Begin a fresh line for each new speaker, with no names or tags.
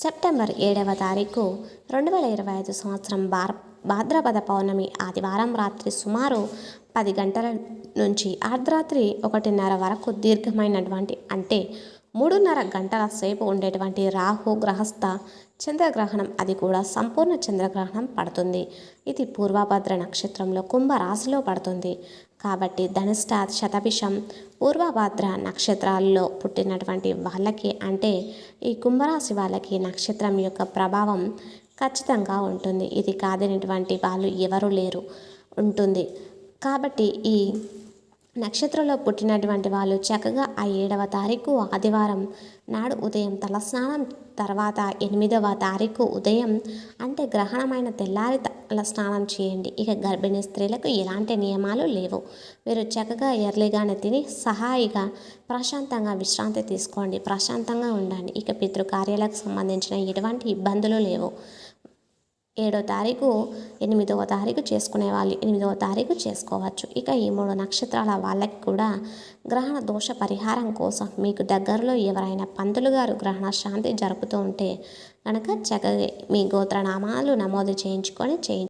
September ఏడవ తారీఖు రెండు వేల ఇరవై ఐదు సంవత్సరం బార్ భాద్రపద పౌర్ణమి ఆదివారం రాత్రి సుమారు పది గంటల నుంచి అర్ధరాత్రి ఒకటిన్నర వరకు దీర్ఘమైనటువంటి అంటే మూడున్నర గంటల సేపు ఉండేటువంటి రాహు గ్రహస్థ చంద్రగ్రహణం అది కూడా సంపూర్ణ చంద్రగ్రహణం పడుతుంది. ఇది పూర్వభద్ర నక్షత్రంలో కుంభరాశిలో పడుతుంది. కాబట్టి ధనిష్ట శతభిషం పూర్వభద్ర నక్షత్రాల్లో పుట్టినటువంటి వాళ్ళకి అంటే ఈ కుంభరాశి వాళ్ళకి నక్షత్రం యొక్క ప్రభావం ఖచ్చితంగా ఉంటుంది. ఇది కాదనేటువంటి వాళ్ళు ఎవరు లేరు. ఉంటుంది. కాబట్టి ఈ నక్షత్రంలో పుట్టినటువంటి వాళ్ళు చక్కగా ఆ ఏడవ తారీఖు ఆదివారం నాడు ఉదయం తలస్నానం తర్వాత ఎనిమిదవ తారీఖు ఉదయం అంటే గ్రహణమైన తెల్లారి తలస్నానం చేయండి. ఇక గర్భిణీ స్త్రీలకు ఎలాంటి నియమాలు లేవు. మీరు చక్కగా ఎర్లీగానే తిని సహాయిగా ప్రశాంతంగా విశ్రాంతి తీసుకోండి. ప్రశాంతంగా ఉండండి. ఇక పితృకార్యాలకు సంబంధించిన ఎటువంటి ఇబ్బందులు లేవు. ఏడో తారీఖు ఎనిమిదవ తారీఖు చేసుకునే వాళ్ళు ఎనిమిదవ తారీఖు చేసుకోవచ్చు. ఇక ఈ మూడు నక్షత్రాల వాళ్ళకి కూడా గ్రహణ దోష పరిహారం కోసం మీకు దగ్గరలో ఎవరైనా పంతులు గారు గ్రహణ శాంతి జరుపుతూ ఉంటే కనుక చక్కగా మీ గోత్రనామాలు నమోదు చేయించుకొని చేయించు